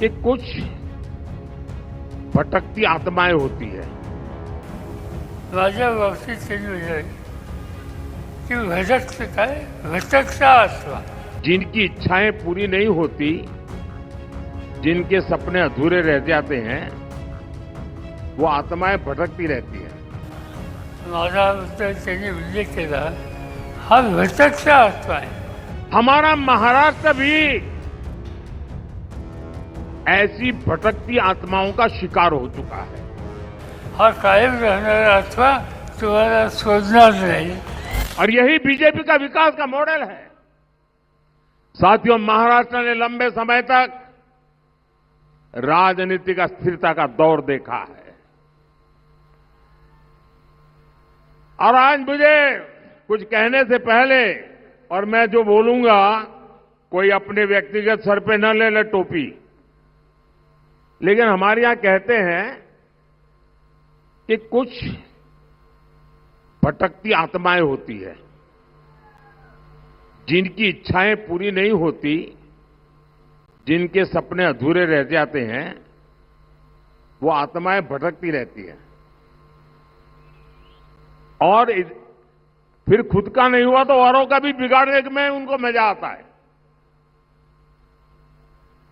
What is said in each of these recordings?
कि कुछ भटकती आत्माएँ होती है। माझ्या बाबतीत त्यांनी आहे की भटकतं काय भटकता आत्मा। जिनकी इच्छाएँ पूरी नहीं होती जिनके सपने अधूरे रह जाते हैं वो आत्माएँ भटकती रहती है। माझ्याबद्दल त्यांनी उल्लेख केला हा भटकता आत्मा आहे हमारा महाराष्ट्र भी ऐसी भटकती आत्माओं का शिकार हो चुका है। हा कायम राहणारा आत्मा तुम्हाला शोधणार नाही। और यही बीजेपी का विकास का मॉडल है। साथियों महाराष्ट्र ने लंबे समय तक राजनीतिक अस्थिरता का दौर देखा है। और आज मुझे कुछ कहने से पहले और मैं जो बोलूँगा कोई अपने व्यक्तिगत सर पे न ले ले टोपी। लेकिन हमारे यहाँ कहते हैं कि कुछ भटकती आत्माएँ होती है। जिनकी इच्छाएँ पूरी नहीं होती, जिनके सपने अधूरे रह जाते हैं, वो आत्माएँ भटकती रहती हैं। और फिर खुद का नहीं हुआ तो औरों का भी बिगाड़ने में उनको मज़ा आता है।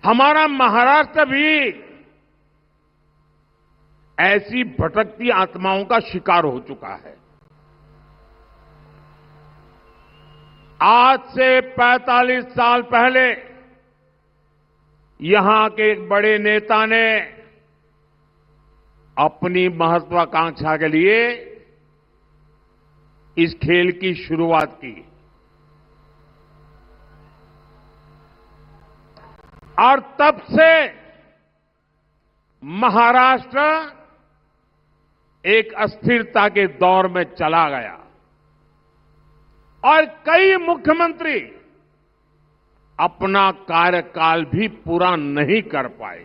हमारा महाराष्ट्र भी ऐसी भटकती आत्माओं का शिकार हो चुका है। आज से 45 साल पहले यहाँ के एक बड़े नेता ने अपनी महत्वाकांक्षा के लिए इस खेल की शुरुआत की। और तब से महाराष्ट्र एक अस्थिरता के दौर में चला गया। और कई मुख्यमंत्री अपना कार्यकाल भी पूरा नहीं कर पाए।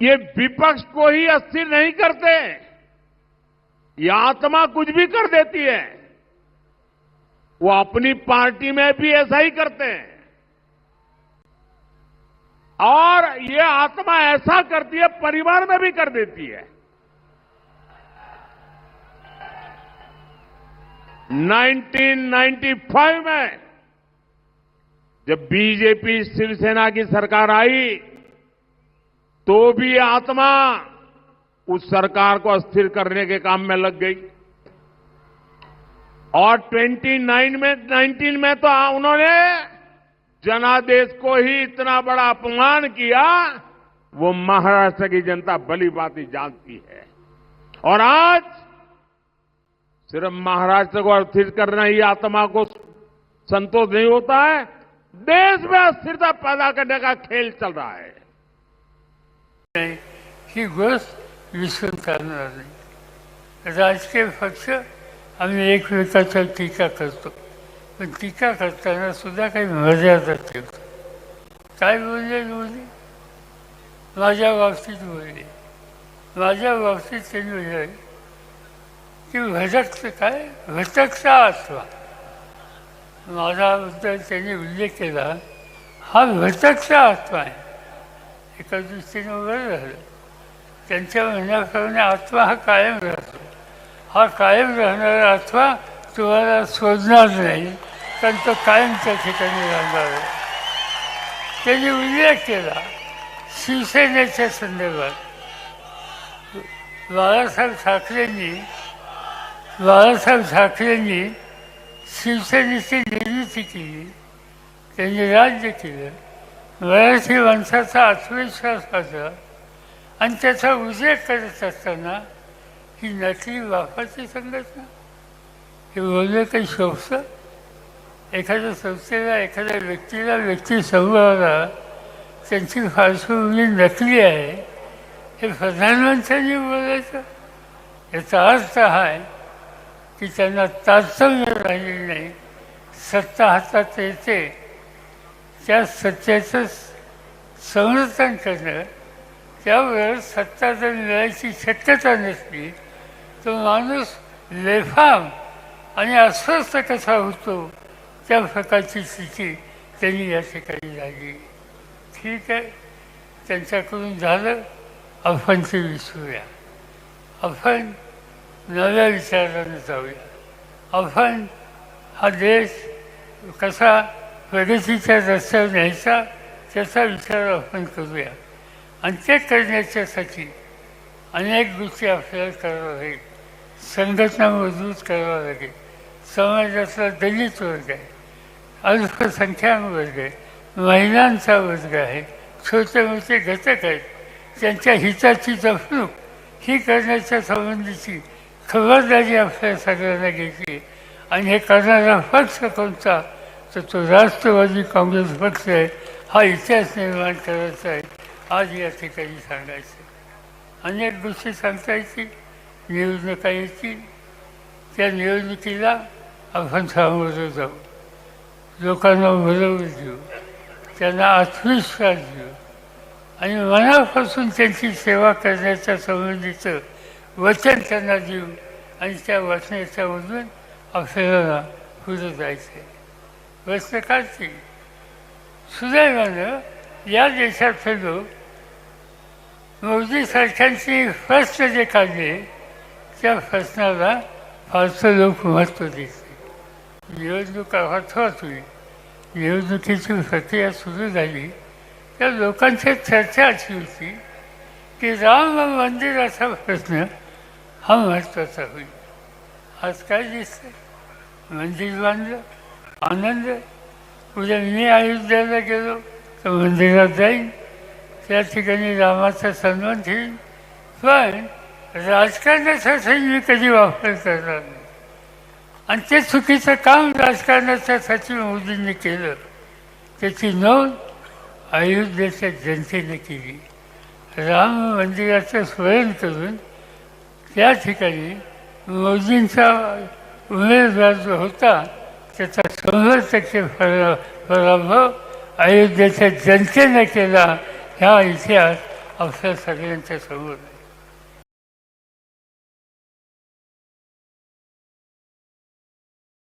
ये विपक्ष को ही अस्थिर नहीं करते, ये आत्मा कुछ भी कर देती है। वो अपनी पार्टी में भी ऐसा ही करते हैं। और ये आत्मा ऐसा करती है, परिवार में भी कर देती है। 1995 में जब बीजेपी शिवसेना की सरकार आई तो भी आत्मा उस सरकार को अस्थिर करने के काम में लग गई। और 29 में 19 में तो उन्होंने जनादेश को ही इतना बड़ा अपमान किया, वो महाराष्ट्र की जनता भली बात ही जानती है। और आज सिर्फ़ महाराष्ट्र को अस्थिर करना ही आत्मा को संतोष नहीं होता है, देश में अस्थिरता पैदा करने का खेल चल रहा है। ही राजकीय पक्ष आम्ही एकमेकाच्या टीका पण टीका करताना सुद्धा काही मर्यादा ठेवतो काय बोलले बोलले माझ्या बाबतीत बोलले. माझ्या बाबतीत त्यांनी बोलले. की भटकतं काय? भटकता आत्मा माझ्याबद्दल त्यांनी उल्लेख केला. हा भटकता आत्मा आहे. एका दृष्टीने बरं झालं. त्यांच्या म्हणण्याप्रमाणे आत्मा हा कायम राहतो. हा कायम राहणारा आत्मा तुम्हाला शोधणार नाही कारण तो कायम त्या ठिकाणी राहणार आहे. त्यांनी उल्लेख केला शिवसेनेच्या संदर्भात. बाळासाहेब ठाकरेंनी बाळासाहेब ठाकरेंनी शिवसेनेची निर्मिती केली त्यांनी राज्य केलं. मराठी माणसाचा आत्मविश्वास वाढला आणि त्याचा उल्लेख करत असताना ही नकली बापाची संघटना हे बोलले काही शोभतं? एखाद्या संस्थेला एखाद्या व्यक्तीला व्यक्ती समूहाला त्यांची पार्श्वभूमी नकली आहे. हे प्रधानमंत्र्यांनी बोलायचं? याचा अर्थ हा आहे की त्यांना तात्सम्य राहिलेलं नाही. सत्ता हातात येते. त्या सत्तेचं संरक्षण करणं त्यावर सत्ता जर मिळायची शक्यता नसली तो माणूस लेफाम आणि अस्वस्थ कसा होतो. त्या प्रकारची स्थिती त्यांनी या ठिकाणी झाली ठीक आहे. त्यांच्याकडून झालं. आपण ते विसरूया. आपण नव्या विचाराने जाऊया. आपण हा देश कसा प्रगतीच्या रस्त्यावर न्यायचा त्याचा विचार आपण करूया. आणि ते करण्याच्यासाठी अनेक गोष्टी आपल्याला कराव्या लागेल. संघटना मजबूत करावं लागेल. समाजातला दलित वर्ग आहे अल्पसंख्याक वर्ग आहे महिलांचा वर्ग आहे छोटे मोठे घटक आहेत. त्यांच्या हिताची जपणूक ही करण्याच्या संबंधीची खबरदारी आपल्या सगळ्यांना घ्यायची आणि हे करणारा पक्ष कोणता? तर तो राष्ट्रवादी काँग्रेस पक्ष आहे. हा इतिहास निर्माण करायचा आहे. आज या ठिकाणी सांगायचं अनेक गोष्टी सांगता येतील निवडणुका येतील. त्या निवडणुकीला आपण सामोरं जाऊ लोकांना बरोबर देऊ त्यांना आत्मविश्वास देऊ. आणि मनापासून त्यांची सेवा करण्याच्या संबंधीचं वचन त्यांना देऊ आणि त्या वचनाच्यामधून आपल्याला पुढे जायचं आहे गोष्ट सुदैवानं या देशातले लोक मोदी सरकारची प्रश्न जे काढले त्या प्रश्नाला फारसं लोक महत्त्व देते निवडणुका होत होती निवडणुकीची प्रक्रिया सुरू झाली. त्या लोकांची चर्चा अशी होती की राम मंदिराचा प्रश्न हा महत्त्वाचा होईल. आज काय दिसतं मंदिर बांधलं आनंद. उद्या मी अयोध्याला गेलो तर मंदिरात जाईन. त्या ठिकाणी रामाचा सन्मान ठेवीन पण राजकारणासाठी मी कधी वापर करणार नाही? आणि ते चुकीचं काम राजकारणाच्यासाठी मोदींनी केलं. त्याची नोंद अयोध्येच्या जनतेने केली. राम मंदिराचं स्मरण करून त्या ठिकाणी मोदींचा उमेदवार जो होता त्याचा शंभर टक्के परा पराभव अयोध्येच्या जनतेने केला. ह्या इतिहास आपल्या सगळ्यांच्या समोर आहे.